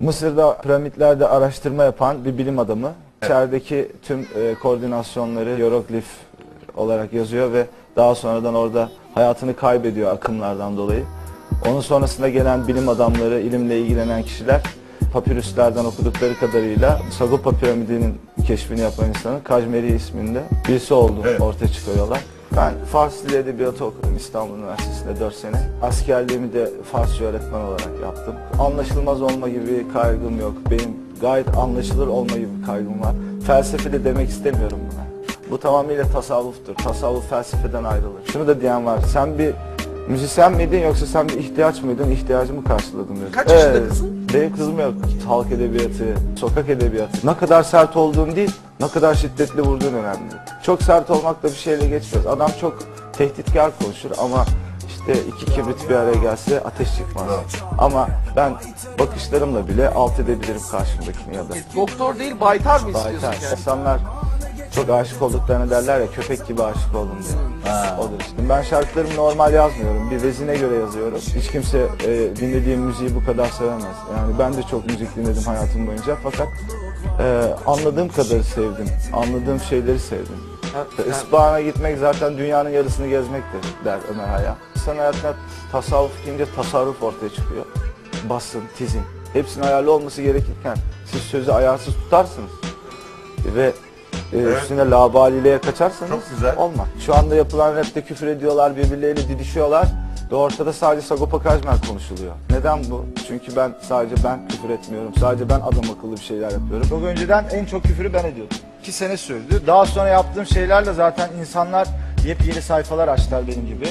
Mısır'da piramitlerde araştırma yapan bir bilim adamı. İçerideki tüm e, koordinasyonları hieroglif olarak yazıyor ve daha sonradan orada hayatını kaybediyor akımlardan dolayı. Onun sonrasında gelen bilim adamları, ilimle ilgilenen kişiler papirüslerden okudukları kadarıyla Sagopa piramidinin keşfini yapan insanın Kajmeri isminde birisi olduğu Evet. ortaya çıkarıyorlar. Ben Fars Dili Edebiyatı okudum İstanbul Üniversitesi'nde 4 sene. Askerliğimi de Farsça öğretmen olarak yaptım. Anlaşılmaz olma gibi bir kaygım yok. Benim gayet anlaşılır olma gibi bir kaygım var. Felsefe de demek istemiyorum buna. Bu tamamıyla tasavvuftur. Tasavvuf felsefeden ayrılır. Şunu da diyen var. Sen bir müzisyen miydin yoksa sen bir ihtiyaç mıydın? İhtiyacımı karşıladım diyor. Kaç yaşında kızın? Benim kızım yok. Halk edebiyatı, sokak edebiyatı. Ne kadar sert olduğun değil, ne kadar şiddetli vurduğun önemli. Çok sert olmakla bir şeyle geçmez. Adam çok tehditkar konuşur ama işte iki kibrit bir araya gelse ateş çıkmaz. Ama ben bakışlarımla bile alt edebilirim karşımdakini ya da. Doktor değil baytar mı istiyorsun Baytar. yani? İnsanlar çok aşık olduklarını derler ya köpek gibi aşık oldum diye. İşte. Ben şarkılarımı normal yazmıyorum. Bir vezine göre yazıyorum. Hiç kimse e, dinlediğim müziği bu kadar sevemez. Yani ben de çok müzik dinledim hayatım boyunca fakat e, anladığım kadarı sevdim. Anladığım şeyleri sevdim. İspanya'ya gitmek zaten dünyanın yarısını gezmektir der Ömer Hayyam. İnsan hayatına tasavvuf deyince tasarruf ortaya çıkıyor. Basın, tizim. Hepsinin ayarlı olması gerekirken siz sözü ayarsız tutarsınız ve e, üstüne labaliliğe kaçarsanız Çok güzel. olmaz. Şu anda yapılan rapte küfür ediyorlar, birbirleriyle didişiyorlar ve ortada sadece Sagopa Kajmer konuşuluyor. Neden bu? Çünkü ben sadece ben küfür etmiyorum. Sadece ben adam akıllı bir şeyler yapıyorum. Çok önceden en çok küfürü ben ediyordum. İki sene sürdü. Daha sonra yaptığım şeylerle zaten insanlar yepyeni sayfalar açtılar benim gibi.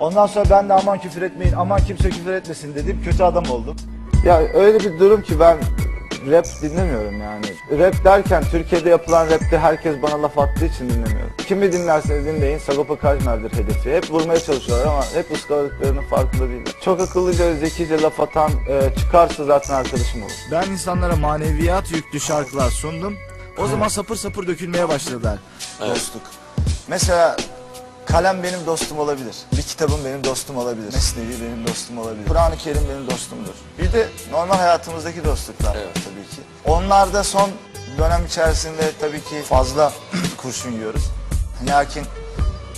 Ondan sonra ben de aman küfür etmeyin, aman kimse küfür etmesin dedim. Kötü adam oldum. Ya öyle bir durum ki ben rap dinlemiyorum yani. Rap derken Türkiye'de yapılan rapte herkes bana laf attığı için dinlemiyorum. Kimi dinlerseniz dinleyin Sagopa Kajmer'dir hedefi. Hep vurmaya çalışıyorlar ama hep ıskaladıklarının farkında değiller. Çok akıllıca, zekice laf atan e, çıkarsa zaten arkadaşım olur. Ben insanlara maneviyat yüklü şarkılar sundum. O zaman sapır sapır dökülmeye başladılar. Dostluk. Mesela kalem benim dostum olabilir. Bir kitabım benim dostum olabilir. Mesnevi benim dostum olabilir. Kur'an-ı Kerim benim dostumdur. Bir de normal hayatımızdaki dostluklar var tabii ki. Onlar da son dönem içerisinde tabii ki fazla kurşun yiyoruz. Lakin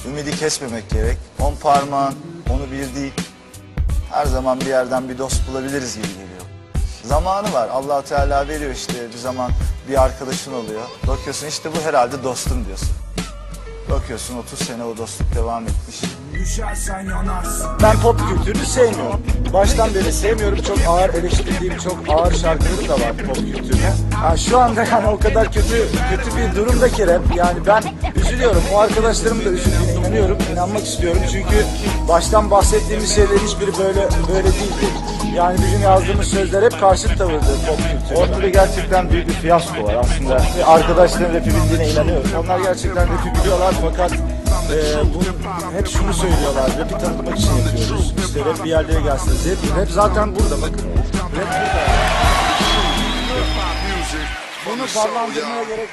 ümidi kesmemek gerek. On parmağın onu bir değil. Her zaman bir yerden bir dost bulabiliriz gibi geliyor. Zamanı var. allah Teala veriyor işte bir zaman bir arkadaşın oluyor. Bakıyorsun işte bu herhalde dostum diyorsun. Bakıyorsun 30 sene o dostluk devam etmiş. Ben pop kültürünü sevmiyorum. Baştan beri sevmiyorum. Çok ağır eleştirdiğim çok ağır şarkıları da var pop kültürüne. Ha, şu anda yani o kadar kötü kötü bir durumda ki rap. Yani ben üzülüyorum. O arkadaşlarım da üzüldüğüne inanıyorum. İnanmak istiyorum. Çünkü baştan bahsettiğimiz şeylerin hiçbiri böyle böyle değildi. Yani bizim yazdığımız sözler hep karşıt tavırdı pop kültürüne. Ortada gerçekten büyük bir fiyasko var aslında. Ve Arkadaşların rapi bildiğine inanıyorum. Onlar gerçekten rapi biliyorlar fakat e, bu, hep şunu söylüyorlar. Rapi tanıtmak için yapıyoruz. İşte rap bir yerlere gelsiniz. Rap, rap zaten burada bakın. Rap burada. Bunu ballandırmaya gerek